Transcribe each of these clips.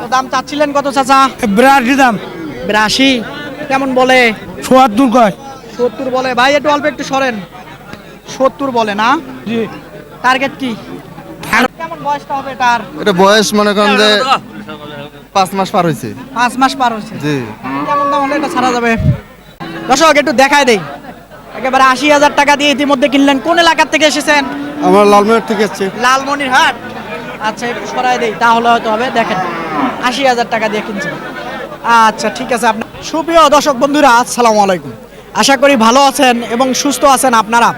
তো দাম চাচ্ছিলেন কত চাচা? বিরাটি দাম। বিরাশি? কেমন বলে? কয়? সত্তর বলে। ভাই একটু অল্প একটু সরেন। সত্তর বলে না? জি। টার্গেট কি? কেমন বয়সটা হবে এটার? এটা বয়স মনে করেন যে পাঁচ মাস পার হয়েছে। পাঁচ মাস পার হয়েছে। জি। কেমন দাম হলে এটা ছাড়া যাবে? দর্শক একটু দেখায় দেই। একেবারে আশি হাজার টাকা দিয়ে ইতিমধ্যে কিনলেন। কোন এলাকার থেকে এসেছেন? আমার লালমেট থেকে এসছে। লালমনির হাট আচ্ছা একটু সরাই দেই, তাহলে হয়তো হবে। দেখেন, আশি হাজার টাকা দিয়ে কিনছেন। আচ্ছা ঠিক আছে আপনার সুপ্রিয় দর্শক বন্ধুরা, আসসালামু আলাইকুম। আশা করি ভালো আছেন এবং সুস্থ আছেন আপনারা।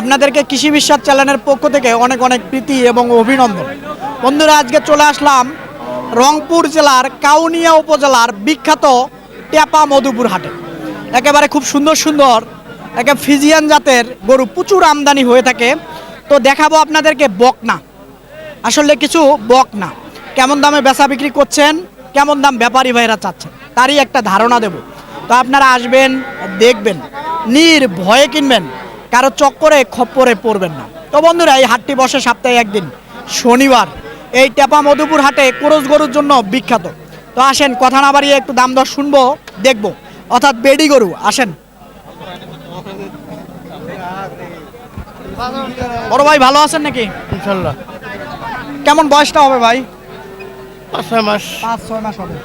আপনাদেরকে কৃষি বিশ্বাস চ্যানেলের পক্ষ থেকে অনেক অনেক প্রীতি এবং অভিনন্দন। বন্ধুরা, আজকে চলে আসলাম রংপুর জেলার কাউনিয়া উপজেলার বিখ্যাত টেপা মধুপুর হাটে। একেবারে খুব সুন্দর সুন্দর, একে ফিজিয়ান জাতের গরু প্রচুর আমদানি হয়ে থাকে। তো দেখাবো আপনাদেরকে বকনা। আসলে কিছু বক না। কেমন দামে বেচা বিক্রি করছেন, কেমন দাম ব্যাপারী ভাইরা চাচ্ছেন, তারই একটা ধারণা দেব। তো আপনারা আসবেন, দেখবেন নির ভয়ে কিনবেন, কারও চক্করে, খপ্পরে পড়বেন না। তো বন্ধুরা, এই হাটটি বসে সপ্তাহে একদিন, শনিবার। এই টেপা মধুপুর হাটে কোরস গরুর জন্য বিখ্যাত। তো আসেন, কথা না বাড়িয়ে একটু দাম দর শুনব, দেখব। অর্থাৎ বেডি গরু, আসেন। বড় ভাই ভালো আছেন নাকি? ইনশাল্লাহ। কেমন বয়সটা হবে ভাই? পাঁচ ছয় মাস। পাঁচ ছয় মাস হবে।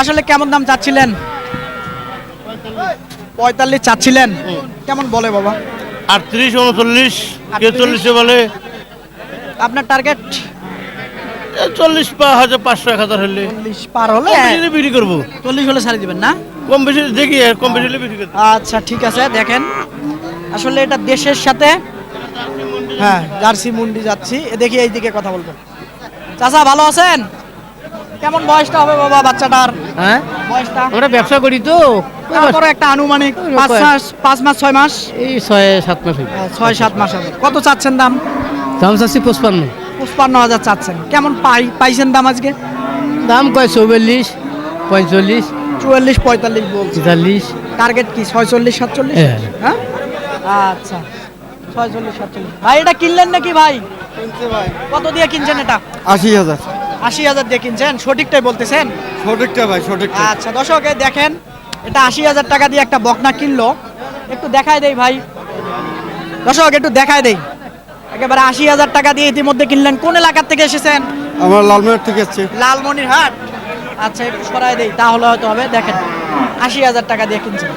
আসলে কেমন দাম চাচ্ছিলেন? পঁয়তাল্লিশ চাচ্ছিলেন। কেমন বলে বাবা? আটত্রিশ উনচল্লিশ? চল্লিশে বলে। আপনার টার্গেট চল্লিশ পা হাজার পাঁচশো এক হাজার হলে। চল্লিশ পার হলে বিক্রি করব। চল্লিশ হলে ছাড়ি দিবেন না? কম বেশি দেখি কম বেশি হলে বিক্রি করব আচ্ছা ঠিক আছে দেখেন। আসলে এটা দেশের সাথে হ্যাঁ জার্সি মুন্ডি যাচ্ছি। দেখি এই দিকে কথা বলব। চাচা ভালো আছেন? কেমন বয়সটা হবে বাবা বাচ্চাটার? হ্যাঁ? বয়সটা? আমরা ব্যবসা করি তো। তারপরে একটা আনুমানিক পাঁচ মাস পাঁচ মাস ছয় মাস? এই ছয় সাত মাস। ছয় সাত মাস হবে। কত চাচ্ছেন দাম? দাম চাচ্ছি পঁচপান্ন। পঁচপান্ন হাজার চাচ্ছেন। কেমন পাই পাইছেন দাম আজকে? দাম কয় চৌচল্লিশ পঁয়তাল্লিশ। চুয়াল্লিশ পঁয়তাল্লিশ বলছি টার্গেট কি? ছয়চল্লিশ সাতচল্লিশ? হ্যাঁ। হ্যাঁ? আচ্ছা। ছয়চল্লিশ সাতচল্লিশ। ভাই এটা কিনলেন নাকি ভাই? কত দিয়ে কিনছেন এটা? আশি হাজার। আশি হাজার দিয়ে কিনছেন? সঠিকটাই বলতেছেন? সঠিকটা ভাই সঠিকটা। আচ্ছা দর্শক দেখেন এটা আশি হাজার টাকা দিয়ে একটা বকনা কিনলো। একটু দেখায় দেই ভাই। দর্শক একটু দেখায় দেই। একেবারে আশি হাজার টাকা দিয়ে ইতিমধ্যে কিনলেন। কোন এলাকার থেকে এসেছেন? আমার লালমেট থেকে এসছে। লালমনির হাট আচ্ছা একটু সরাই দেই তাহলে হয়তো হবে। দেখেন আশি হাজার টাকা দিয়ে কিনছেন।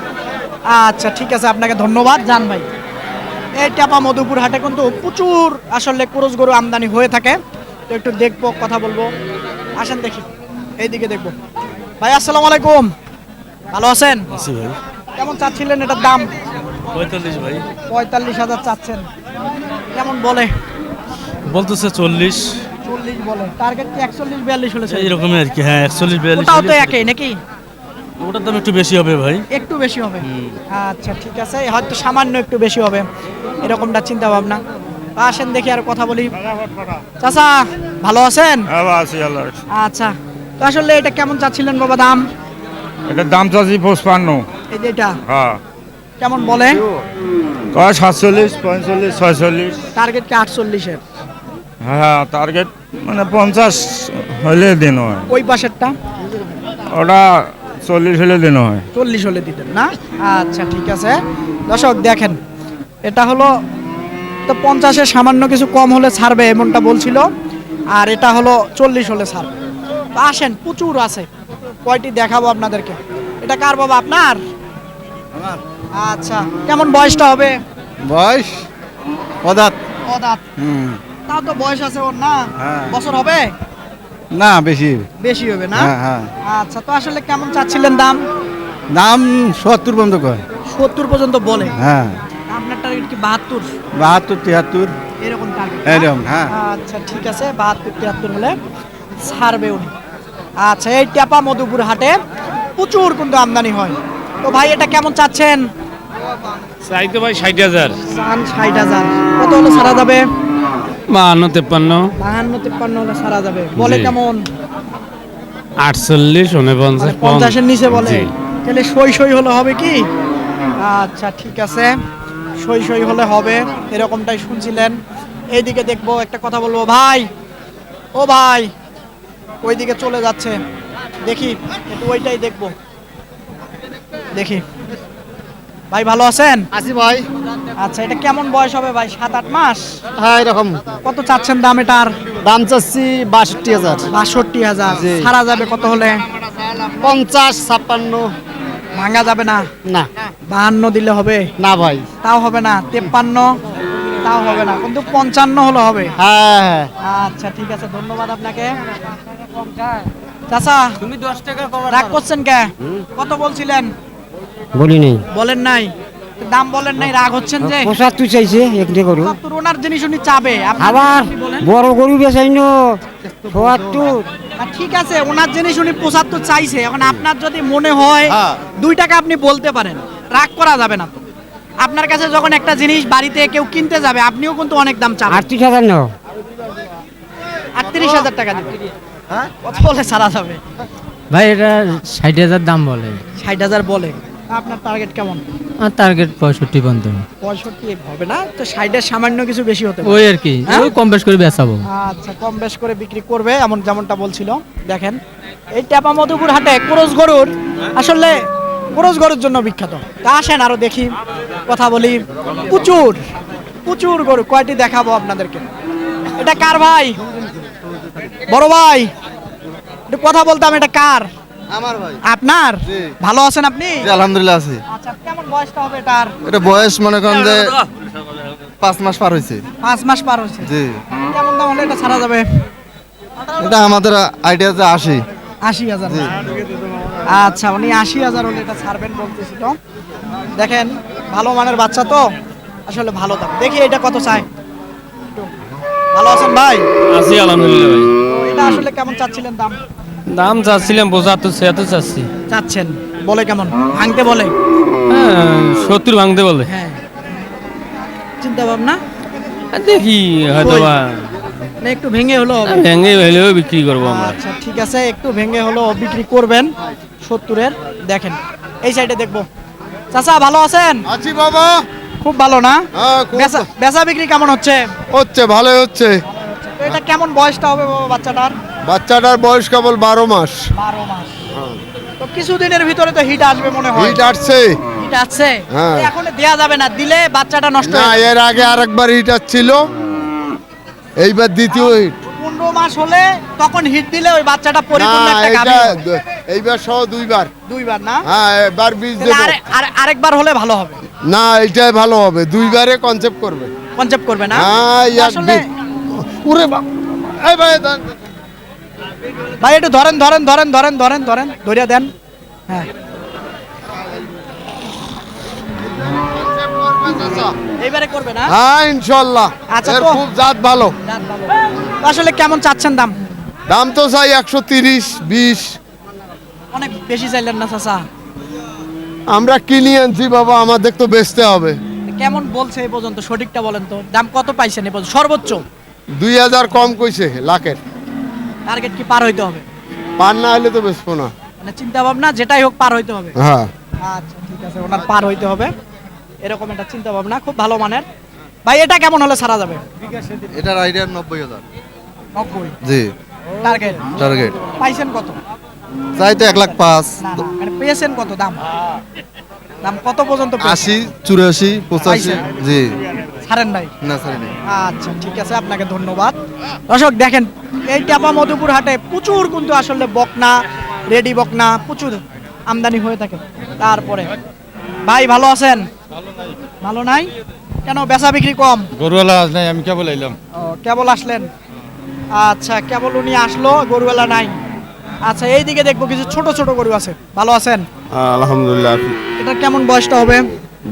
আচ্ছা ঠিক আছে আপনাকে ধন্যবাদ। জান ভাই। এই টাপা মধুপুর হাটে কিন্তু প্রচুর আসলে কুরস গরু আমদানি হয়ে থাকে। তো একটু দেখব কথা বলব। আসেন দেখি এইদিকে দেখব। ভাই আসসালামু আলাইকুম। ভালো আছেন? আছি ভাই। কেমন চাচ্ছিলেন এটার দাম? পঁয়তাল্লিশ ভাই। পঁয়তাল্লিশ হাজার চাচ্ছেন। কেমন বলে? বলতেছে চল্লিশ। চল্লিশ বলে। টার্গেট কি একচল্লিশ বিয়াল্লিশ হলে? এইরকমই আর কি হ্যাঁ একচল্লিশ বিয়াল্লিশ ওটাও তো একই নাকি? ওটার দাম একটু বেশি হবে ভাই। একটু বেশি হবে? আচ্ছা ঠিক আছে। হয়তো সামান্য একটু বেশি হবে। এরকমটা চিন্তা ভাবনা আসেন দেখি আর কথা বলি। চাচা ভালো আছেন? আচ্ছা। তো আসলে এটা কেমন চাচ্ছিলেন বাবা দাম? এটার দাম চাচ্ছি পঁচপান্ন। এই যে এটা? হ্যাঁ। কেমন বলে কয় সাতচল্লিশ পঁয়তাল্লিশ ছয়চল্লিশ? টার্গেট কি আটচল্লিশের? হ্যাঁ টার্গেট মানে পঞ্চাশ হলে দিন হয়। ওই পাশেরটা? ওটা চল্লিশ হলে দিন হয়। চল্লিশ হলে দিতেন না? আচ্ছা ঠিক আছে। দর্শক দেখেন এটা হলো তো পঞ্চাশের সামান্য কিছু কম হলে ছাড়বে এমনটা বলছিল আর এটা হলো চল্লিশ হলে ছাড়বে। তো আসেন প্রচুর আছে। কয়টি দেখাবো আপনাদেরকে? এটা কার বাবা আপনার? আচ্ছা কেমন বয়সটা হবে? বয়স পদার্থ অদাত। তাও তো বয়স আছে ওর না? হ্যাঁ। বছর হবে? না বেশি। বেশি হবে না? হ্যাঁ হ্যাঁ। আচ্ছা তো আসলে কেমন চাচ্ছিলেন দাম? দাম সত্তর পর্যন্ত কয়। সত্তর পর্যন্ত বলে। হ্যাঁ। আপনার টার্গেট কি বাহাত্তর? বাহাত্তর তিয়াত্তর এরকম টার্গেট এরকম, হ্যাঁ। আচ্ছা ঠিক আছে বাহাত্তর তিয়াত্তর হলে ছাড়বে উনি। আচ্ছা এই টেপা মধুপুর হাটে প্রচুর কিন্তু আমদানি হয়। তো ভাই এটা কেমন চাচ্ছেন? চাইতে ভাই ষাট হাজার। চান ষাট হাজার। কত হলে ছাড়া যাবে? বাহান্ন তেপ্পান্ন। বাহান্ন তিপ্পান্ন হলে ছাড়া যাবে। বলে কেমন? আটচল্লিশ উনপঞ্চাশ মানে পঞ্চাশের নিচে বলে। তাহলে সই সই হলে হবে কি? আচ্ছা ঠিক আছে। সই সই হলে হবে এরকমটাই শুনছিলেন। এইদিকে দেখব একটা কথা বলব। ভাই ও ভাই ওইদিকে চলে যাচ্ছে। দেখি একটু ওইটাই দেখব। দেখি। ভাই ভালো আছেন? আসি ভাই। আচ্ছা এটা কেমন বয়স হবে ভাই? সাত আট মাস? হ্যাঁ এরকম। কত চাচ্ছেন দাম এটার? দাম চাচ্ছি বাষট্টি হাজার। বাষট্টি হাজার। ছাড়া যাবে কত হলে? পঞ্চাশ ছাপ্পান্ন। ভাঙা যাবে না? না। বাহান্ন দিলে হবে? না ভাই। তাও হবে না। তেপ্পান্ন? তাও হবে না। কিন্তু পঞ্চান্ন হলে হবে? হ্যাঁ হ্যাঁ। আচ্ছা ঠিক আছে। ধন্যবাদ আপনাকে। চাচা তুমি দশ টাকা রাগ করছেন কে? কত বলছিলেন? বলি নেই বলেন নাই। দাম বলেন নাই রাগ হচ্ছেন যে। পঁচাত্তর চাইছে একটি গরু সত্তর ওনার জিনিস উনি চাবে। আপনার আবার বড় গরু বেচাই নো ঠিক আছে ওনার জিনিস উনি পঁচাত্তর চাইছে। এখন আপনার যদি মনে হয় হ্যাঁ। দুই টাকা আপনি বলতে পারেন। রাগ করা যাবে না তো। আপনার কাছে যখন একটা জিনিস বাড়িতে কেউ কিনতে যাবে আপনিও কিন্তু অনেক দাম চাবেন। আটত্রিশ হাজার নাও। আটত্রিশ হাজার টাকা দিবেন। হ্যাঁ? কত বলে সারা যাবে। ভাই এটা ষাট হাজার দাম বলে। ষাট হাজার বলে। আপনার টার্গেট কেমন? আর টার্গেট পঁয়ষট্টি পর্যন্ত। পঁয়ষট্টি হবে না? তো ষাটের সামান্য কিছু বেশি হতে ওই আর কি হ্যাঁ? কম বেশ করে বেচাবো। আচ্ছা কম বেশ করে বিক্রি করবে এমন যেমনটা বলছিল। দেখেন এই ট্যাপা মধুপুর হাটে কোরস গরুর আসলে কোরস গরুর জন্য বিখ্যাত। তা আসেন আরও দেখি কথা বলি। প্রচুর প্রচুর গরু কয়টি দেখাবো আপনাদেরকে? এটা কার ভাই? বড় ভাই। কথা বলতাম এটা কার? আমার ভাই। আপনার? ভালো আছেন আপনি? আলহামদুলিল্লাহ আছি। আচ্ছা কেমন বয়সটা হবে এটার এটা বয়স মনে করেন যে পাঁচ মাস পার হয়েছে। পাঁচ মাস পার হয়েছে। জি। কেমন দাম হলে এটা ছাড়া যাবে? এটা আমাদের আইডিয়া যে আসি আশি হাজার আচ্ছা উনি আশি হাজার হলে এটা ছাড়বেন বলতেছিল দেখেন ভালো মানের বাচ্চা তো। আসলে ভালো দাম। দেখি এটা কত চাই ভালো আছেন ভাই? আছি আলহামদুলিল্লাহ ভাই। এটা আসলে কেমন চাচ্ছিলেন দাম? দাম চাচ্ছিলাম পঁচাত্তর ছিয়াত্তর চাচ্ছি। চাচ্ছেন বলে কেমন? ভাঙতে বলে? হ্যাঁ সত্তর ভাঙতে বলে। হ্যাঁ। চিন্তা ভাবনা দেখি হয়তো বা না একটু ভেঙে হলো ভেঙে হলেও বিক্রি করব আমরা। আচ্ছা ঠিক আছে একটু ভেঙে হলো বিক্রি করবেন সত্তরের। দেখেন এই সাইডে দেখব। চাচা ভালো আছেন? আছি বাবা। খুব ভালো না? হ্যাঁ বেচা বেচা বিক্রি কেমন হচ্ছে? হচ্ছে ভালোই হচ্ছে। এটা কেমন বয়সটা হবে বাবা বাচ্চাটার? বাচ্চাটার বয়স কেবল বারো মাস। বারো মাস। তো কিছুদিনের ভিতরে তো হিট আসবে মনে হয়। হিট আসছে। হিট আসছে? হ্যাঁ। এখন দেয়া যাবে না দিলে বাচ্চাটা নষ্ট না এর আগে আরেকবার হিট আসছিল। এইবার দ্বিতীয় হিট পনেরো মাস হলে তখন হিট দিলে ওই বাচ্চাটা পরিপূর্ণ একটা গাভী এইবার সহ দুইবার। দুইবার না? হ্যাঁ এবার বীজ দেবো। আরে- আরে- আরেকবার হলে ভালো হবে। না এইটাই ভালো হবে। দুইবারে কনসেপ্ট করবে। কনসেপ্ট করবে না? হ্যাঁ উরে বাপ। এই ভাই। ভাই একটু ধরেন ধরেন ধরেন ধরেন ধরেন ধরেন ধরিয়া দেন। হ্যাঁ। এইবারে করবে না হ্যাঁ ইনশাল্লাহ আচ্ছা এর খুব জাত ভালো। যাক ভালো। আসলে কেমন চাচ্ছেন দাম? দাম তো চাই একশো তিরিশ বিশ। অনেক বেশি চাইলেন না চাচা? আমরা কিনে আনছি বাবা আমাদের তো বেচতে হবে। কেমন বলছে এই পর্যন্ত? সঠিকটা বলেন তো। দাম কত পাইছেন এই পর্যন্ত? সর্বোচ্চ। দুই হাজার কম কইছে লাখের। টার্গেট কি পার হইতে হবে? পার না হলে তো বেচবো না। মানে চিন্তা ভাবনা যেটাই হোক পার হইতে হবে। হ্যাঁ। আচ্ছা ঠিক আছে ওনার পার হইতে হবে। এরকম একটা চিন্তা ভাবনা খুব ভালো মানের। ভাই এটা কেমন হলে সারা যাবে? এটার আইডিয়া নব্বই হাজার। নব্বই? জি। টার্গেট টার্গেট পাইছেন কত? চাই তো এক লাখ পাঁচ। মানে পেয়েছেন কত দাম? দাম কত পর্যন্ত? আশি চুরাশি পঁচাশি? জি। ছাড়েন নাই না সরি আচ্ছা ঠিক আছে আপনাকে ধন্যবাদ। দর্শক দেখেন এই টাপা মধুপুর হাটে প্রচুর কিন্তু আসলে বকনা রেডি বকনা প্রচুর আমদানি হয়ে থাকে। তারপরে ভাই ভালো আছেন? ভালো নাই? কেন বেচা বিক্রি কম? গরুওয়ালা নাই আমি কেবল এলাম ও কেবল আসলেন? আচ্ছা কেবল উনি আসলো গরুবেলা নাই। আচ্ছা এই দিকে দেখব কিছু ছোট ছোট গরু আছে। ভালো আছেন? আলহামদুলিল্লাহ। এটা কেমন বয়সটা হবে?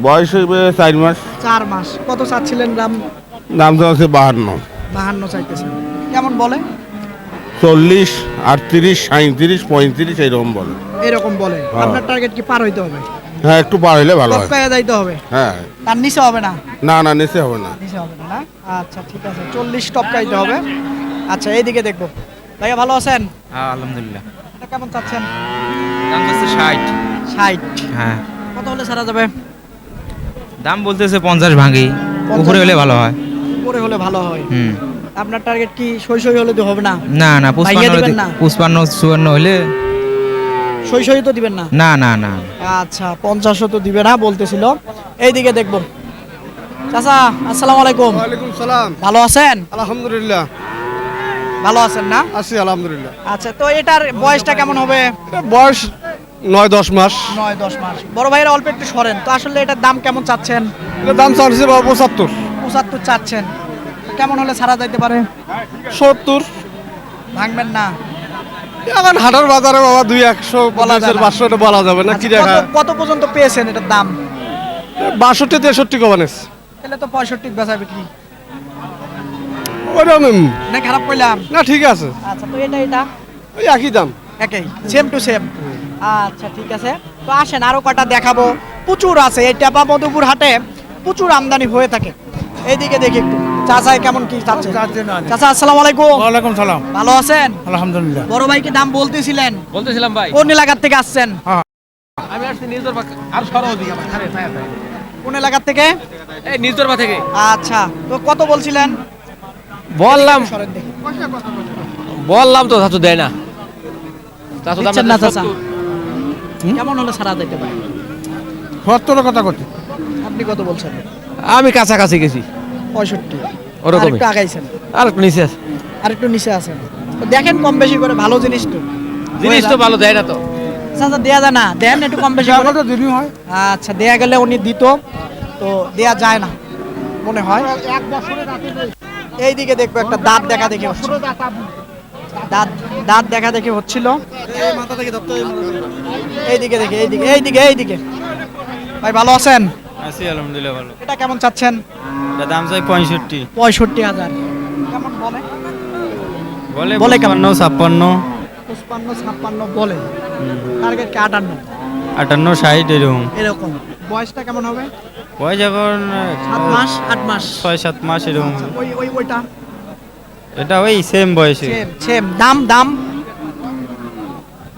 বয়স হইবে চার মাস। চার মাস। কত চাচ্ছিলেন দাম? দাম তো আছে বাহান্ন। বাহান্ন চাইতেছেন। কেমন বলে? চল্লিশ আটত্রিশ সাঁত্রিশ পঁয়ত্রিশ এইরকম বলে। এরকম বলে। হ্যাঁ। আপনার টার্গেট কি পার হইতে হবে? হ্যাঁ একটু পার হইলে ভালো হয়। যাইতে হবে? হ্যাঁ। তার নিচে হবে না? না না নিচে হবে না। নিচে হবে না আচ্ছা ঠিক আছে। চল্লিশ টপকাইতে হবে। আচ্ছা এইদিকে দেখব। ভাইয়া ভালো আছেন? হ্যাঁ আলহামদুলিল্লাহ। এটা কেমন চাচ্ছেন? দাম ষাট। ষাট? হ্যাঁ। কত হলে সারা যাবে? দাম বলতেছে পঞ্চাশ ভাঙি? উপরে হলে ভালো হয়। উপরে হলে ভালো হয়। আপনার টার্গেট কি সই হলে তো হবে না? না না ভাইয়া দিবেন না? পুষ্পান্ন চুয়ান্ন হলে সই তো দিবেন না? না না না। আচ্ছা পঞ্চাশও তো দিবে না বলতেছিল। এইদিকে দেখব। চাচা আসসালামু আলাইকুম। ওয়ালাইকুম সালাম। ভালো আছেন? আলহামদুলিল্লাহ। ভালো আছেন না? আছি আলহামদুলিল্লাহ। আচ্ছা তো এটার বয়সটা কেমন হবে? বয়স নয় দশ মাস। নয় দশ মাস। বড় ভাইয়ের অল্প একটু সরেন। তো আসলে এটার দাম কেমন চাচ্ছেন? দাম চাচ্ছে বাবা পঁচাত্তর। পঁচাত্তর চাচ্ছেন। কেমন হলে ছাড়া যাইতে পারে? সত্তর। ভাঙবেন না। এখন হাটার বাজারে বাবা দুই একশো বলা পাঁচশো বলা যাবে না কি আচ্ছা, দেখা? কত- পর্যন্ত পেয়েছেন এটার দাম? বাষট্টি তেষট্টি কমানেস তাহলে তো পঁয়ষট্টি বেচা বিক্রি। না খারাপ করলাম না ঠিক আছে। আচ্ছা তো এটা এটা? ওই একই দাম। একই সেম টু সেম আচ্ছা ঠিক আছে। তো আসেন আরও কটা দেখাবো। প্রচুর আছে এই টেপা মধুপুর হাটে প্রচুর আমদানি হয়ে থাকে। এইদিকে দেখি একটু। চাচাই কেমন কি চাচ্ছে? চাচা আসসালামু আলাইকুম ওয়ালাইকুম সালাম। ভালো আছেন? আলহামদুলিল্লাহ। বড় ভাইকে দাম বলতেছিলেন? বলতেছিলাম ভাই। কোন এলাকার থেকে আসছেন? আমি আসছি নিজের আর আমার কোন এলাকার থেকে? এই নিজরবা থেকে। আচ্ছা তো কত বলছিলেন? বললাম। বললাম তো চাচু দেয় না। চাচু দিচ্ছেন না চাচা। কেমন হলে সারা দিতে পারে সত্তরের কথা করতে আপনি কত বলছেন? আমি কাছাকাছি গেছি। পঁয়ষট্টি। ওরকমই। আরেকটু আগাইছেন। আর একটু নিচে আছে। আর একটু নিচে আছেন। দেখেন কম বেশি করে ভালো জিনিস তো। জিনিস তো ভালো দেয় না তো। চাচা দেয়া যায় না। দেন একটু কম বেশি তো দিনই হয়। আচ্ছা দেয়া গেলে উনি দিত। তো দেয়া যায় না মনে হয়। এইদিকে দেখব একটা দাঁত দেখা দেখে দাঁত দাঁত দেখা দেখে হচ্ছিল। এইদিকে দেখে এইদিকে এইদিকে এইদিকে। ভাই ভালো আছেন? আছি আলহামদুলিল্লাহ ভালো। এটা কেমন চাচ্ছেন? দাম চাই পঁয়ষট্টি। পঁয়ষট্টি হাজার। কেমন বলে? বলে বলে কেমন? ছাপ্পান্ন। পঁচপান্ন ছাপ্পান্ন বলে। টার্গেট কি আটান্ন? আটান্ন ষাট এরকম। এরকম। বয়সটা কেমন হবে? বয়স এখন সাত মাস আট মাস। ছয় সাত মাস এরকম। ওই ওই ওইটা এটা ওই সেম বয়সে। সেম সেম দাম দাম।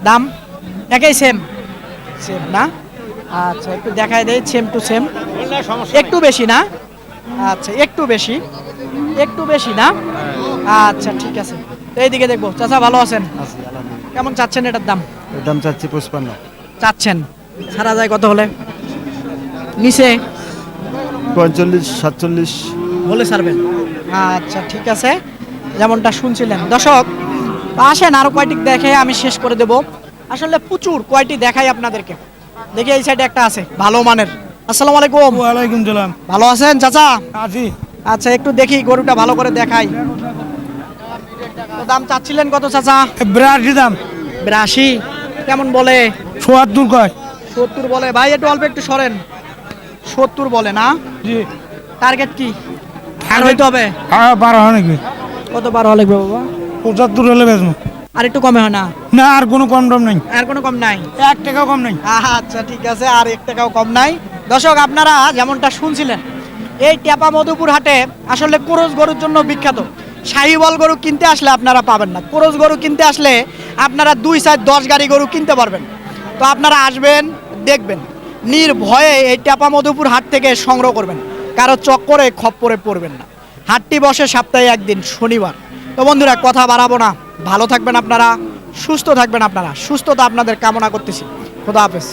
দাম? একই সেম সেম না? আচ্ছা একটু দেখাই দেয় সেম টু সেম একটু বেশি না? আচ্ছা একটু বেশি। একটু বেশি না? আচ্ছা ঠিক আছে। তো এইদিকে দেখব। চাচা ভালো আছেন? কেমন চাচ্ছেন এটার দাম? দাম চাচ্ছি পঁচপান্ন। চাচ্ছেন। ছাড়া যায় কত হলে? নিচে? পঁয়তাল্লিশ সাতচল্লিশ। বলে ছাড়বেন। আচ্ছা ঠিক আছে। যেমনটা শুনছিলেন। দর্শক আসেন আরও কয়টি দেখে আমি শেষ করে দেব। আসলে প্রচুর কয়টি দেখাই আপনাদেরকে। দেখি এই সাইডে একটা আছে ভালো মানের। আসসালামু আলাইকুম। ওয়ালাইকুম সালাম। ভালো আছেন চাচা? আছি আচ্ছা একটু দেখি গরুটা ভালো করে দেখাই। তো দাম চাচ্ছিলেন কত চাচা? বিরাশি দাম। বিরাশি? কেমন বলে? চুয়াত্তর কয়? সত্তর বলে। ভাই একটু অল্প একটু সরেন। সত্তর বলে না? জি। টার্গেট কি? আর হইতে হবে? হ্যাঁ বারো হয় নাকি কত বার হলে বাবা? পঁচাত্তর হলে বেচবো। আর একটু কমে হয় না? না আর কোনো কম টম নেই। আর কোনো কম নাই? এক টাকাও কম নেই। আচ্ছা ঠিক আছে আর এক টাকাও কম নাই। দর্শক আপনারা যেমনটা শুনছিলেন এই টেপা মধুপুর হাটে আসলে কোরস গরুর জন্য বিখ্যাত। শাহিবল গরু কিনতে আসলে আপনারা পাবেন না। কোরস গরু কিনতে আসলে আপনারা দুই চার দশ গাড়ি গরু কিনতে পারবেন। তো আপনারা আসবেন দেখবেন। নির্ভয়ে এই টেপা মধুপুর হাট থেকে সংগ্রহ করবেন। কারও চক্করে খপ্পরে পড়বেন না। হাটটি বসে সপ্তাহে একদিন শনিবার। তো বন্ধুরা কথা বাড়াবো না। ভালো থাকবেন আপনারা সুস্থ থাকবেন আপনারা। সুস্থতা আপনাদের কামনা করতেছি। খোদা হাফেজ।